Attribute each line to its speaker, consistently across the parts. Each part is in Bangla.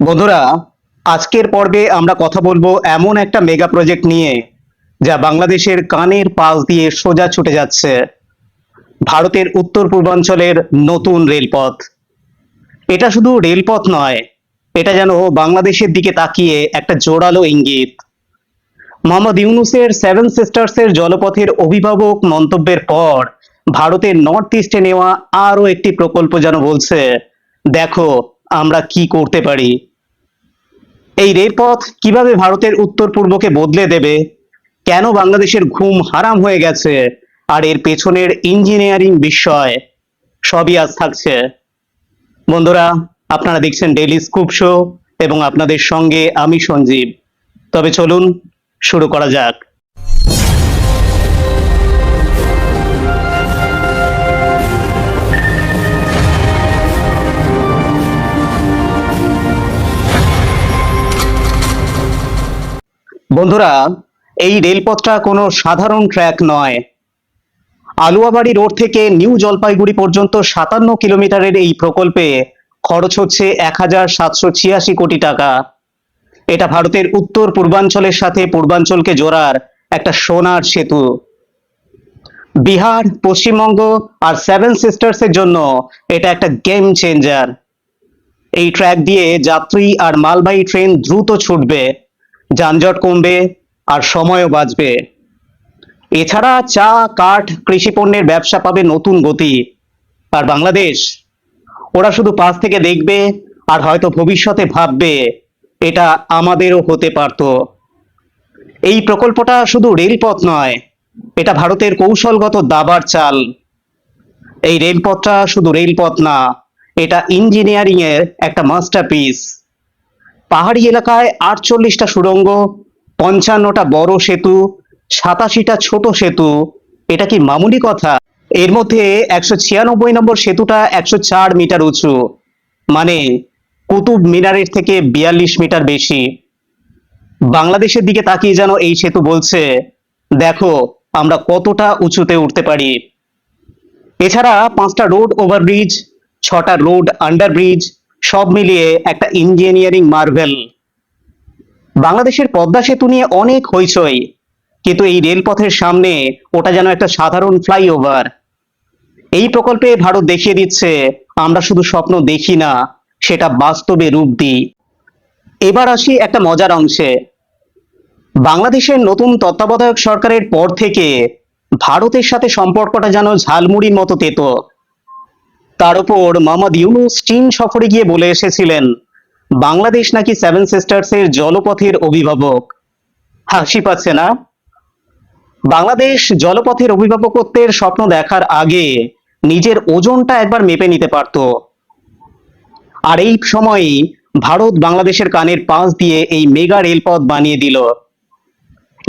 Speaker 1: বন্ধুরা, আজকের পর্বে আমরা কথা বলব এমন একটা মেগা প্রজেক্ট নিয়ে যা বাংলাদেশের কানের পাশ দিয়ে সোজা ছুটে যাচ্ছে ভারতের উত্তর পূর্বাঞ্চলের নতুন রেলপথ। এটা শুধু রেলপথ নয়, এটা যেন বাংলাদেশের দিকে তাকিয়ে একটা জোরালো ইঙ্গিত। মোহাম্মদ ইউনুসের সেভেন সিস্টার্সের জলপথের অভিভাবক মন্তব্যের পর ভারতের নর্থ ইস্টে নেওয়া আরও একটি প্রকল্প যেন বলছে, দেখো আমরা কি করতে পারি? এই রেলপথ কীভাবে ভারতের উত্তর পূর্বকে বদলে দেবে? কেন বাংলাদেশের ঘুম হারাম হয়ে গেছে? আর এর পেছনের ইঞ্জিনিয়ারিং বিষয় সবই আজ থাকছে। বন্ধুরা, আপনারা দেখছেন ডেইলি স্কুপ শো এবং আপনাদের সঙ্গে আমি সঞ্জীব। তবে চলুন, শুরু করা যাক। বন্ধুরা, এই রেলপথটা কোনো সাধারণ ট্র্যাক নয়। আলুয়াবাড়ি রোড থেকে নিউ জলপাইগুড়ি পর্যন্ত সাতান্ন কিলোমিটারের এই প্রকল্পে খরচ হচ্ছে এক হাজার সাতশো ছিয়াশি কোটি টাকা। এটা ভারতের উত্তর পূর্বাঞ্চলের সাথে পূর্বাঞ্চলকে জোড়ার একটা সোনার সেতু। বিহার, পশ্চিমবঙ্গ আর সেভেন সিস্টার্সের জন্য এটা একটা গেম চেঞ্জার এই ট্র্যাক দিয়ে যাত্রী আর মালবাহী ট্রেন দ্রুত ছুটবে। যানজট কমবে আর সময়ও বাঁচবে। এছাড়া চা, কাঠ, কৃষি পণ্যের ব্যবসা পাবে নতুন গতি। আর বাংলাদেশ, ওরা শুধু পাশ থেকে দেখবে আর হয়তো ভবিষ্যতে ভাববে, এটা আমাদেরও হতে পারত। এই প্রকল্পটা শুধু রেলপথ নয়, এটা ভারতের কৌশলগত দাবার চাল। এই রেলপথটা শুধু রেলপথ না, এটা ইঞ্জিনিয়ারিং এর একটা মাস্টারপিস পাহাড়ি এলাকায় আটচল্লিশটা সুড়ঙ্গ, পঞ্চান্নটা বড় সেতু, সাতাশিটা ছোট সেতু, এটা কি মামুলি কথা? এর মধ্যে একশো ছিয়ানব্বই নম্বর সেতুটা একশো চার মিটার উঁচু মানে কুতুব মিনারের থেকে বিয়াল্লিশ মিটার বেশি। বাংলাদেশের দিকে তাকিয়ে যেন এই সেতু বলছে, দেখো, আমরা কতটা উঁচুতে উঠতে পারি। এছাড়া পাঁচটা রোড ওভারব্রিজ, ছটা রোড আন্ডারব্রিজ সব মিলিয়ে একটা ইঞ্জিনিয়ারিং মার্ভেল বাংলাদেশের পদ্মা সেতু নিয়ে অনেক হইচই, কিন্তু এই রেলপথের সামনে ওটা যেন একটা সাধারণ ফ্লাইওভার এই প্রকল্পে ভারত দেখিয়ে দিচ্ছে, আমরা শুধু স্বপ্ন দেখি না, সেটা বাস্তবে রূপ দিই। এবার আসি একটা মজার অংশে। বাংলাদেশের নতুন তত্ত্বাবধায়ক সরকারের পর থেকে ভারতের সাথে সম্পর্কটা যেন ঝালমুড়ির মতো তেতো। তার উপর মোহাম্মদ ইউনুস চীন সফরে গিয়ে বলে এসেছিলেন, বাংলাদেশ নাকি সেভেন সিস্টার্সের জলপথের অভিভাবক? হাসি পাচ্ছে না। বাংলাদেশ জলপথের অভিভাবকত্বের স্বপ্ন দেখার আগে নিজের ওজনটা একবার মেপে নিতে পারত। আর এই সময়ই ভারত বাংলাদেশের কানের পাশ দিয়ে এই মেগা রেলপথ বানিয়ে দিল।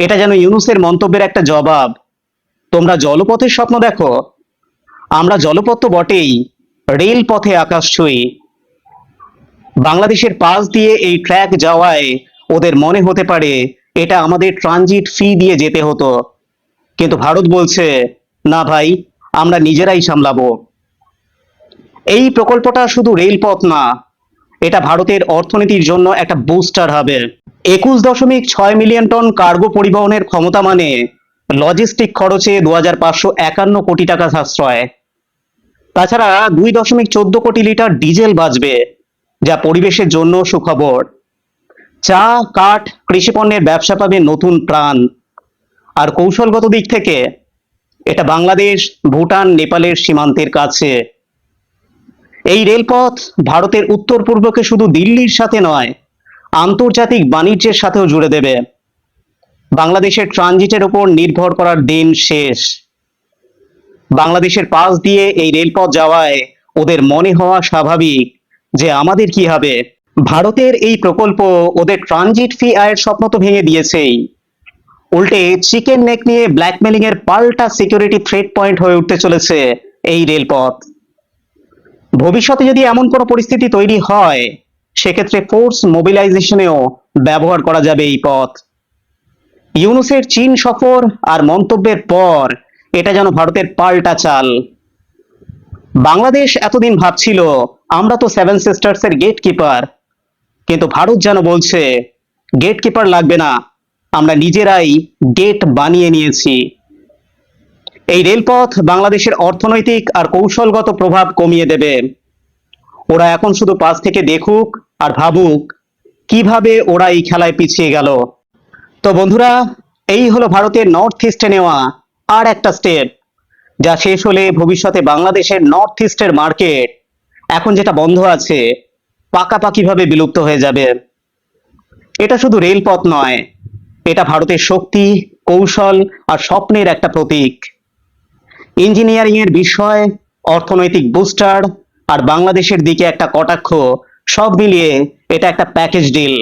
Speaker 1: এটা যেন ইউনুসের মন্তব্যের একটা জবাব। তোমরা জলপথের স্বপ্ন দেখো। আমরা জলপথ তো বটেই রেল পথে আকাশ ছুঁই। বাংলাদেশের পাশ দিয়ে এই ট্র্যাক যাওয়ায় ওদের মনে হতে পারে এটা আমাদের ট্রানজিট ফি দিয়ে যেতে হতো। কিন্তু ভারত বলছে, না ভাই, আমরা নিজেরাই সামলাবো। এই প্রকল্পটা শুধু রেলপথ না, এটা ভারতের অর্থনীতির জন্য একটা বুস্টার হবে। একুশ দশমিক ছয় মিলিয়ন টন কার্গো পরিবহনের ক্ষমতা মানে লজিস্টিক খরচে দু হাজার পাঁচশো একান্ন কোটি টাকা সাশ্রয়। তাছাড়া দুই দশমিক চোদ্দ কোটি লিটার ডিজেল বাঁচবে, যা পরিবেশের জন্য সুখবর। চা, কাঠ কৃষি পণ্যের ব্যবসা পাবে নতুন প্রাণ। আর কৌশলগত দিক থেকে, এটা বাংলাদেশ, ভুটান, নেপালের সীমান্তের কাছে। এই রেলপথ ভারতের উত্তর পূর্বকে শুধু দিল্লির সাথে নয়, আন্তর্জাতিক বাণিজ্যের সাথেও জুড়ে দেবে। বাংলাদেশের ট্রানজিটের উপর নির্ভর করার দিন শেষ। বাংলাদেশের পাশ দিয়ে এই রেলপথ যাওয়ায় ওদের মনে হওয়া স্বাভাবিক যে আমাদের কি হবে। ভারতের এই প্রকল্প ওদের ট্রানজিট ফি আয়ের স্বপ্ন তো ভেঙে দিয়েছেই। উল্টে চিকেন নেক নিয়ে ব্ল্যাকমেলিং এর পাল্টা সিকিউরিটি থ্রেট পয়েন্ট হয়ে উঠতে চলেছে এই রেলপথ। ভবিষ্যতে যদি এমন কোনো পরিস্থিতি তৈরি হয়, সেক্ষেত্রে ফোর্স মোবিলাইজেশনেও ব্যবহার করা যাবে এই পথ। ইউনুসের চীন সফর আর মন্তব্যের পর এটা যেন ভারতের পাল্টা চাল। বাংলাদেশ এতদিন ভাবছিল, আমরা তো সেভেন সিস্টার্স এর গেট কিপার কিন্তু ভারত যেন বলছে গেট কিপার লাগবে না, আমরা নিজেরাই গেট বানিয়ে নিয়েছি। এই রেলপথ বাংলাদেশের অর্থনৈতিক আর কৌশলগত প্রভাব কমিয়ে দেবে। ওরা এখন শুধু পাশ থেকে দেখুক আর ভাবুক কীভাবে ওরা এই খেলায় পিছিয়ে গেল। তো বন্ধুরা, এই হলো ভারতের নর্থ ইস্টে নেওয়া আর একটা স্টেপ যা শেষ হলে ভবিষ্যতে বাংলাদেশের নর্থ ইস্টের মার্কেট এখন যেটা বন্ধ আছে, পাকাপাকিভাবে বিলুপ্ত হয়ে যাবে। এটা শুধু রেলপথ নয়, এটা ভারতের শক্তি, কৌশল আর স্বপ্নের একটা প্রতীক। ইঞ্জিনিয়ারিং এর বিষয়, অর্থনৈতিক বুস্টার আর বাংলাদেশের দিকে একটা কটাক্ষ, সব মিলিয়ে এটা একটা প্যাকেজ ডিল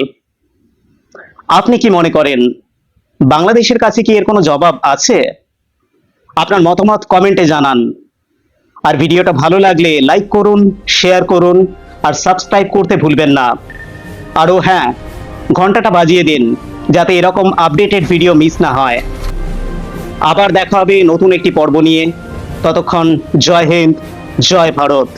Speaker 1: আপনি কি মনে করেন, বাংলাদেশের কাছে কি এর কোনো জবাব আছে? আপনার মতামত কমেন্টে জানান। আর ভিডিওটা ভালো লাগলে লাইক করুন শেয়ার করুন, আর সাবস্ক্রাইব করতে ভুলবেন না। আরও হ্যাঁ ঘন্টাটা বাজিয়ে দিন, যাতে এরকম আপডেটেড ভিডিও মিস না হয়। আবার দেখা হবে নতুন একটি পর্ব নিয়ে। ততক্ষণ জয় হিন্দ, জয় ভারত।